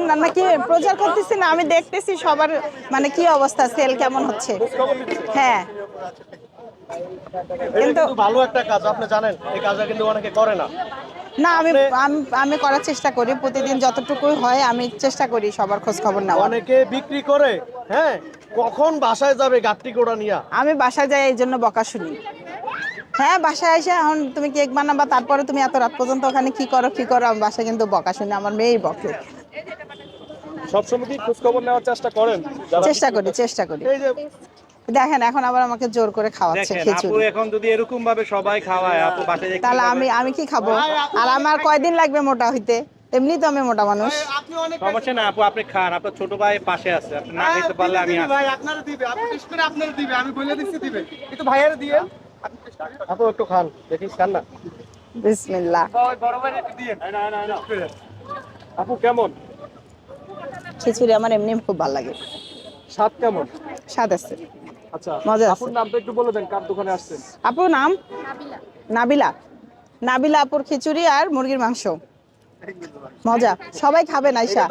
না। নাকি না প্রচার করতেছি না আমি দেখতেছি সবার মানে কি অবস্থা সেল কেমন হচ্ছে? হ্যাঁ। কিন্তু ভালো একটা কাজ আপনি জানেন এই কাজটা কিন্তু অনেকে করে না। না আমি আমি করার চেষ্টা করি প্রতিদিন যতটুকু হয় আমি চেষ্টা করি সবার খোঁজ খবর নেওয়া অনেকে বিক্রি করে হ্যাঁ কখন বাসায় যাবে গাত্রি কোড়া নিয়ে? আমি বাসায় যাই এই জন্য বকা শুনি। হ্যাঁ বাসায় এসে এখন তুমি কেক বানাবা তারপরে তুমি এত রাত পর্যন্ত ওখানে কি করো কি করো? আমি বাসায় কিন্তু বকা শুনে আমার মেয়েই বকে। সবসময় কি খোঁজ খবর নেওয়ার চেষ্টা করেন? চেষ্টা করি চেষ্টা করি। দেখেন এখন আবার আমাকে জোর করে খাওয়াচ্ছে খিচুড়ি। এখন যদি এরকম ভাবে সবাই খাওয়ায় আপু বাসায় তাহলে আমি আমি কি খাব? আর আমার কয়দিন লাগবে মোটা হইতে? এমনি তো আমি মোটা মানুষ। সমস্যা না আপু আপনি খান আপনার ছোট ভাই পাশে আছে আপনি না খেতে পারলে আমি ভাই আপনারা দিবে আপনি টেস্ট করে আপনারা দিবে আমি বলে দিচ্ছি দিবে। কিন্তু ভাইয়ের দিয়ে। আপু একটু খান। দেখিস খান না? বিসমিল্লাহ। আপু কেমন? খিচুড়ি আমার এমনি খুব ভালো লাগে। স্বাদ কেমন? স্বাদ আছে। আচ্ছা মজা আপুর নামটা একটু বলে দেন কার দোকানে আসছেন? আপুর নাম? নাবিলা। নাবিলা আপুর খিচুড়ি আর মুরগির মাংস। মজা। সবাই খাবেন আইসা